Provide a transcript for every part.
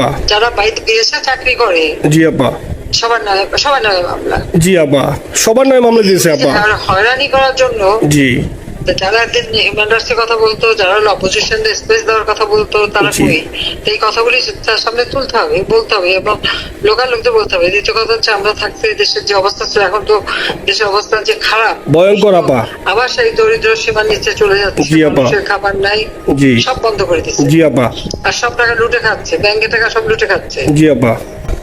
যারা বাইরে বিদেশে চাকরি করে। জি আপা। সবার নামে সবার নামে মামলা। জি আপা। সবার নামে মামলা দিয়েছে আপা। হয়রানি করার জন্য জি। যারা একদিন হিউম্যান কথা বলতো যারা অপোজিশন স্পেস দেওয়ার কথা বলতো তারা। কই? তো এই কথাগুলি তার সামনে তুলতে হবে বলতে হবে এবং লোকাল লোকদের বলতে হবে। দ্বিতীয় কথা হচ্ছে আমরা থাকতে দেশের যে অবস্থা ছিল এখন তো দেশের অবস্থা যে খারাপ। ভয়ঙ্কর আপা। আবার সেই দরিদ্র সীমার নিচে চলে যাচ্ছে মানুষের খাবার নাই। সব বন্ধ করে দিচ্ছে। জি আপা। আর সব টাকা লুটে খাচ্ছে ব্যাংকে টাকা সব লুটে খাচ্ছে। জি আপা।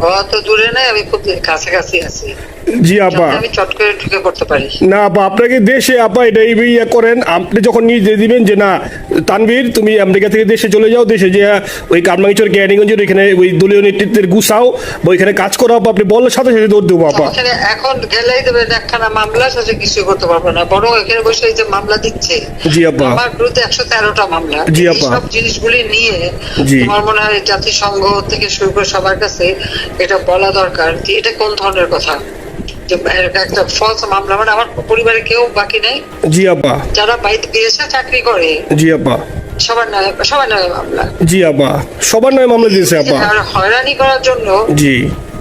অত অত দূরে নাই আমি খুব কাছাকাছি আছি জি আপা আমি চট করে ঢুকে পড়তে পারি না আপা আপনাকে দেশে আপা এটা ইয়ে করেন আপনি যখন নিজে দিবেন যে না তানভীর তুমি আমেরিকা থেকে দেশে চলে যাও দেশে যে ওই কারমাঙ্গিচর ক্যানিগঞ্জের ওইখানে ওই দলীয় নেতৃত্বের গুছাও বা ওইখানে কাজ করো আপনি বললে সাথে সাথে দৌড় দেবো আপা এখন গেলেই একখানা মামলা সাথে কিছু করতে পারব না বরং এখানে বসে এই যে মামলা দিচ্ছে জি আপা। আমার বিরুদ্ধে একশো তেরোটা মামলা জি আপা। সব জিনিসগুলি নিয়ে জি। তোমার মনে হয় জাতিসংঘ থেকে শুরু করে সবার কাছে এটা বলা দরকার যে এটা কোন ধরনের কথা? একটা ফলস মামলা মানে আমার পরিবারে কেউ বাকি নাই? জি আপা যারা বাইরে বিদেশে চাকরি করে। জি আপা সবার নামে সবার নামে মামলা। জি আপা সবার নামে মামলা দিয়েছে আপা হয়রানি করার জন্য জি।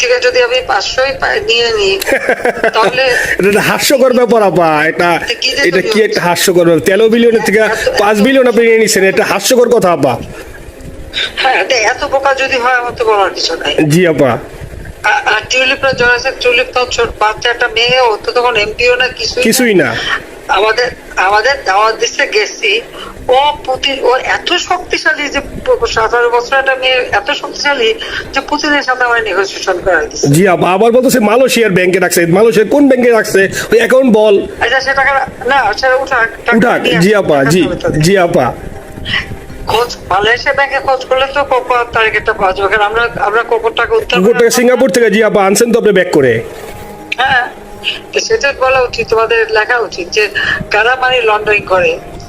থেকে যদি আমি পাঁচশোই নিয়ে নিই তাহলে এটা হাস্যকর ব্যাপার আপা। এটা এটা কি যে এটা কি তুমি একটা হাস্যকর ব্যাপার? তেরো বিলিয়নের থেকে পাঁচ বিলিয়ন আপনি নিয়ে এটা হাস্যকর কথা আপা। হ্যাঁ এত বোকা যদি হয় আমার তো বলার কিছু নাই। জি আপা। আর টিউলিপরা জড়াচ্ছে টিউলিপ তো বাচ্চা একটা মেয়ে ও তো তখন এমপিও না কিছুই না। কিছুই না। আমাদের আমাদের দাওয়াত দিচ্ছে গেছি। ও পুতিন ও এত শক্তিশালী যে সতেরো বছর একটা মেয়ে এত শক্তিশালী যে পুতিনের সাথে আমার নেগোসিয়েশন করা জি আবার বলতেছে মালয়েশিয়ার ব্যাংকে রাখছে। মালয়েশিয়ার কোন ব্যাংকে রাখছে? ওই অ্যাকাউন্ট বল। আচ্ছা সে টাকা না সেটা উঠাক টাকা উঠাক। জি আপা জি জি আপা। খোঁজ মালয়েশিয়া ব্যাংকে খোঁজ করলে তো কোকো তারিখটা পাওয়া যাবে। আমরা আমরা কোকোর টাকা উদ্ধার কুকুর করে থেকে সিঙ্গাপুর থেকে জি আপা আনছেন তো আপনি ব্যাক করে। হ্যাঁ। তো সেটা বলা উচিত তোমাদের লেখা উচিত যে কারা মানি লন্ডারিং করে?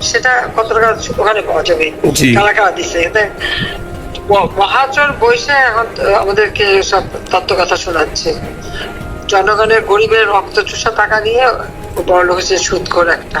সেটা কত টাকা ওখানে পাওয়া যাবে। কারা কারা দিচ্ছে এতে? মহাজন বসে এখন আমাদেরকে সব তত্ত্ব কথা শোনাচ্ছে। জনগণের গরিবের রক্ত চুষা টাকা নিয়ে বড় লোক সুদ করে একটা।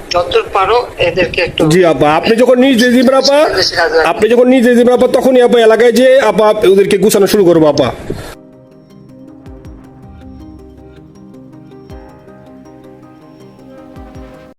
যতদূর পারো এদেরকে একটু জি আপা আপনি যখন নিজ দিবেন আপা আপনি যখন নিজে আপা তখনই আপা এলাকায় যে আপা ওদেরকে গুছানো শুরু করব আপা।